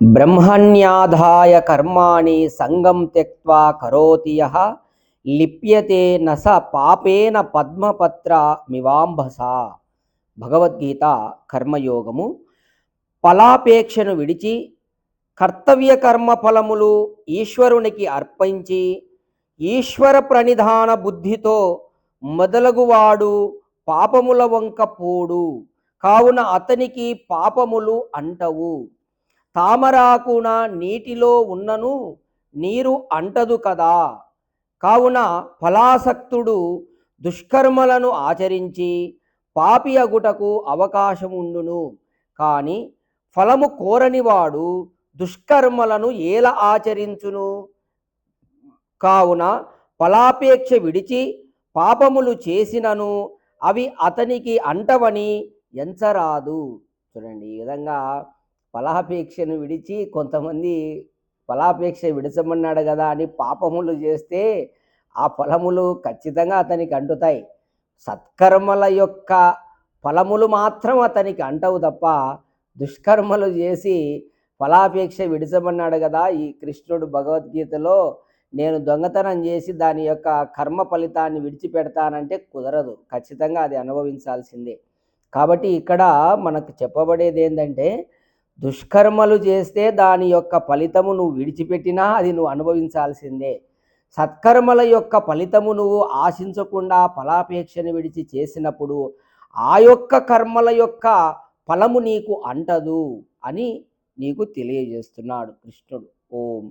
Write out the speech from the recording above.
బ్రహ్మణ్యాధాయ కర్మాణి సంగం త్యక్వా కరోతి యహ లిప్యతే నస పాపేన పద్మపత్ర మివాంభస భగవద్గీత కర్మయోగము ఫలాపేక్షను విడిచి కర్తవ్య కర్మ ఫలములు ఈశ్వరునికి అర్పించి ఈశ్వర ప్రణిధాన బుద్ధితో మొదలగువాడు పాపముల వంక పోడు. కావున అతనికి పాపములు అంటవు. తామరాకున నీటిలో ఉన్నను నీరు అంటదు కదా. కావున ఫలాసక్తుడు దుష్కర్మలను ఆచరించి పాపి అగుటకు అవకాశం ఉండును కానీ ఫలము కోరనివాడు దుష్కర్మలను ఎలా ఆచరించును? కావున ఫలాపేక్ష విడిచి పాపములు చేసినను అవి అతనికి అంటవని ఎంచరాదు. చూడండి ఈ విధంగా ఫలాపేక్షను విడిచి కొంతమంది ఫలాపేక్ష విడిచమన్నాడు కదా అని పాపములు చేస్తే ఆ ఫలములు ఖచ్చితంగా అతనికి అంటుతాయి. సత్కర్మల యొక్క ఫలములు మాత్రం అతనికి అంటవు తప్ప దుష్కర్మలు చేసి ఫలాపేక్ష విడిచమన్నాడు కదా ఈ కృష్ణుడు భగవద్గీతలో నేను దొంగతనం చేసి దాని యొక్క కర్మ ఫలితాన్ని విడిచిపెడతానంటే కుదరదు. ఖచ్చితంగా అది అనుభవించాల్సిందే. కాబట్టి ఇక్కడ మనకు చెప్పబడేది ఏంటంటే దుష్కర్మలు చేస్తే దాని యొక్క ఫలితము నువ్వు విడిచిపెట్టినా అది నువ్వు అనుభవించాల్సిందే. సత్కర్మల యొక్క ఫలితము నువ్వు ఆశించకుండా ఫలాపేక్షను విడిచి చేసినప్పుడు ఆ యొక్క కర్మల యొక్క ఫలము నీకు అంటదు అని నీకు తెలియజేస్తున్నాడు కృష్ణుడు. ఓం